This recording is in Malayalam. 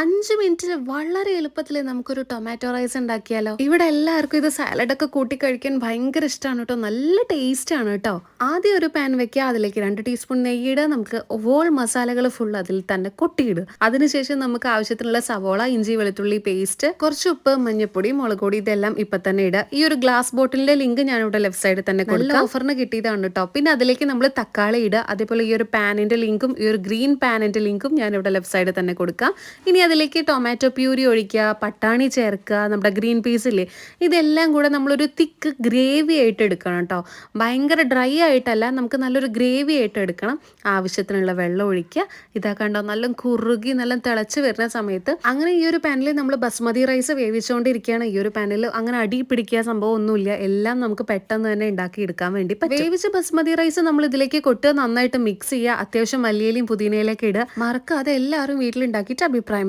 അഞ്ച് മിനിറ്റിൽ വളരെ എളുപ്പത്തിൽ നമുക്കൊരു ടൊമാറ്റോ റൈസ് ഉണ്ടാക്കിയാലോ? ഇവിടെ എല്ലാവർക്കും ഇത് സാലഡൊക്കെ കൂട്ടി കഴിക്കാൻ ഭയങ്കര ഇഷ്ടമാണ് കേട്ടോ. നല്ല ടേസ്റ്റ് ആണ് കേട്ടോ. ആദ്യം ഒരു പാൻ വെക്കുക അതിലേക്ക് രണ്ട് ടീസ്പൂൺ നെയ്യിടുക നമുക്ക് ഓൾ മസാലകൾ ഫുൾ അതിൽ തന്നെ കൊട്ടിയിടുക. അതിനുശേഷം നമുക്ക് ആവശ്യത്തിനുള്ള സവോള ഇഞ്ചി വെളുത്തുള്ളി പേസ്റ്റ് കുറച്ച് ഉപ്പ് മഞ്ഞപ്പൊടി മുളക് പൊടി ഇതെല്ലാം ഇപ്പൊ തന്നെ ഇടുക. ഈ ഒരു ഗ്ലാസ് ബോട്ടിലിന്റെ ലിങ്ക് ഞാൻ ഇവിടെ ലെഫ്റ്റ് സൈഡിൽ തന്നെ കൊടുക്കുക ഓഫറിന് കിട്ടിയതാണ് കേട്ടോ. പിന്നെ അതിലേക്ക് നമ്മൾ തക്കാളി ഇടുക. അതേപോലെ ഈ ഒരു പാനിന്റെ ലിങ്കും ഈ ഒരു ഗ്രീൻ പാനിന്റെ ലിങ്കും ഞാൻ ഇവിടെ ലെഫ്റ്റ് സൈഡിൽ തന്നെ കൊടുക്കാം. ഇനി അതിലേക്ക് ടൊമാറ്റോ പ്യൂരി ഒഴിക്കുക പട്ടാണി ചേർക്കുക നമ്മുടെ ഗ്രീൻ പീസ് ഇല്ലേ ഇതെല്ലാം കൂടെ നമ്മളൊരു തിക്ക് ഗ്രേവി ആയിട്ട് എടുക്കണം കേട്ടോ. ഭയങ്കര ഡ്രൈ ആയിട്ടല്ല നമുക്ക് നല്ലൊരു ഗ്രേവി ആയിട്ട് എടുക്കണം. ആവശ്യത്തിനുള്ള വെള്ളം ഒഴിക്കുക. ഇതാ കണ്ടോ നല്ല കുറുകി നല്ല തിളച്ച് വരുന്ന സമയത്ത് അങ്ങനെ ഈ ഒരു പാനിൽ നമ്മൾ ബസ്മതി റൈസ് വേവിച്ചുകൊണ്ടിരിക്കുകയാണ് ഈ ഒരു പാനിൽ അങ്ങനെ അടി പിടിക്കുക സംഭവം ഒന്നുമില്ല. എല്ലാം നമുക്ക് പെട്ടെന്ന് തന്നെ ഉണ്ടാക്കി എടുക്കാൻ വേണ്ടി വേവിച്ച ബസ്മതി റൈസ് നമ്മൾ ഇതിലേക്ക് കൊട്ട് നന്നായിട്ട് മിക്സ് ചെയ്യുക. അത്യാവശ്യം മല്ലിയിലും പുതിനയിലൊക്കെ ഇടുക. മറക്കാതെ എല്ലാവരും വീട്ടിലുണ്ടാക്കിയിട്ട് അഭിപ്രായം